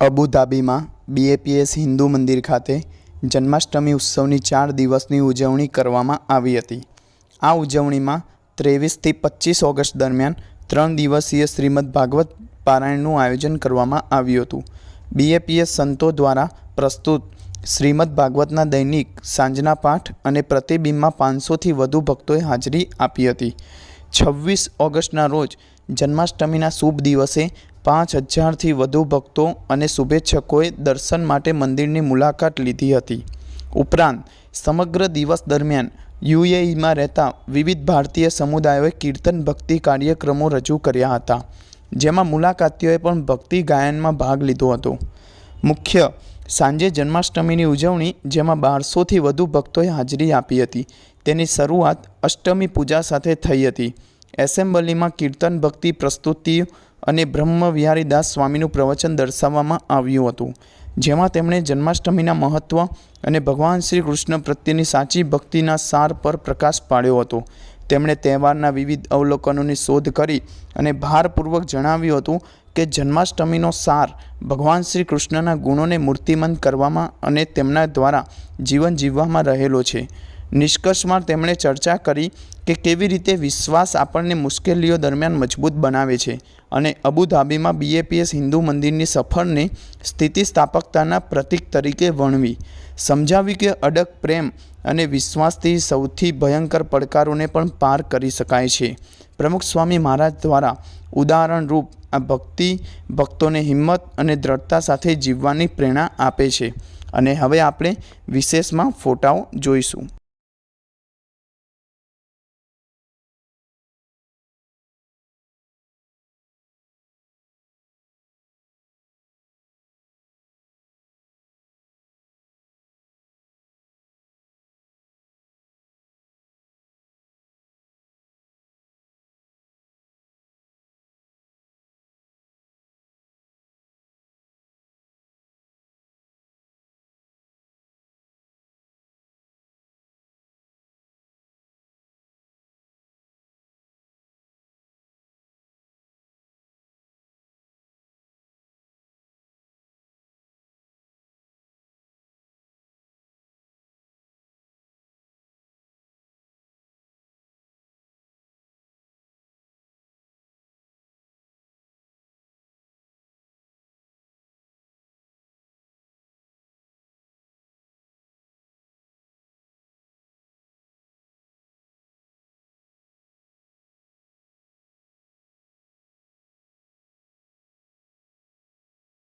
અબુધાબીમાં BAPS Hindu મંદિર ખાતે જન્માષ્ટમી ઉત્સવની ચાર દિવસની ઉજવણી કરવામાં આવી હતી. આ ઉજવણીમાં ત્રેવીસથી પચીસ ઓગસ્ટ દરમિયાન ત્રણ દિવસીય શ્રીમદ ભાગવત પારાયણનું આયોજન કરવામાં આવ્યું હતું. બીએપીએસ સંતો દ્વારા પ્રસ્તુત શ્રીમદ ભાગવતના દૈનિક, સાંજના પાઠ અને પ્રતિબિંબમાં પાંચસોથી વધુ ભક્તોએ હાજરી આપી હતી. છવ્વીસ ઓગસ્ટના રોજ જન્માષ્ટમીના શુભ દિવસે પાંચ હજારથી વધુ ભક્તો અને શુભેચ્છકોએ દર્શન માટે મંદિરની મુલાકાત લીધી હતી. ઉપરાંત, સમગ્ર દિવસ દરમિયાન યુએઈમાં રહેતા વિવિધ ભારતીય સમુદાયોએ કીર્તન ભક્તિ કાર્યક્રમો રજૂ કર્યા હતા, જેમાં મુલાકાતીઓએ પણ ભક્તિ ગાયનમાં ભાગ લીધો હતો. મુખ્ય, સાંજે જન્માષ્ટમીની ઉજવણી, જેમાં બારસોથી વધુ ભક્તોએ હાજરી આપી હતી. તેની શરૂઆત અષ્ટમી પૂજા સાથે થઈ હતી. એસેમ્બલીમાં કીર્તન ભક્તિ પ્રસ્તુતિ અને બ્રહ્મવિહારી દાસ સ્વામીનું પ્રવચન દર્શાવવામાં આવ્યું હતું, જેમાં તેમણે જન્માષ્ટમીના મહત્ત્વ અને ભગવાન શ્રી કૃષ્ણ પ્રત્યેની સાચી ભક્તિના સાર પર પ્રકાશ પાડ્યો હતો. તેમણે તહેવારના વિવિધ અવલોકનોની શોધ કરી અને ભારપૂર્વક જણાવ્યું હતું કે જન્માષ્ટમીનો સાર ભગવાન શ્રી કૃષ્ણના ગુણોને મૂર્તિમંત કરવામાં અને તેમના દ્વારા જીવન જીવવામાં રહેલો છે. નિષ્કર્ષમાં તેમણે ચર્ચા કરી કે કેવી રીતે વિશ્વાસ આપણને મુશ્કેલીઓ દરમિયાન મજબૂત બનાવે છે અને અબુધાબીમાં બીએપીએસ હિન્દુ મંદિરની સફરને સ્થિતિસ્થાપકતાના પ્રતીક તરીકે વર્ણવી સમજાવી કે અડગ પ્રેમ અને વિશ્વાસથી સૌથી ભયંકર પડકારોને પણ પાર કરી શકાય છે. પ્રમુખ સ્વામી મહારાજ દ્વારા ઉદાહરણરૂપ આ ભક્તિ ભક્તોને હિંમત અને દ્રઢતા સાથે જીવવાની પ્રેરણા આપે છે. અને હવે આપણે વિશેષમાં ફોટાઓ જોઈશું.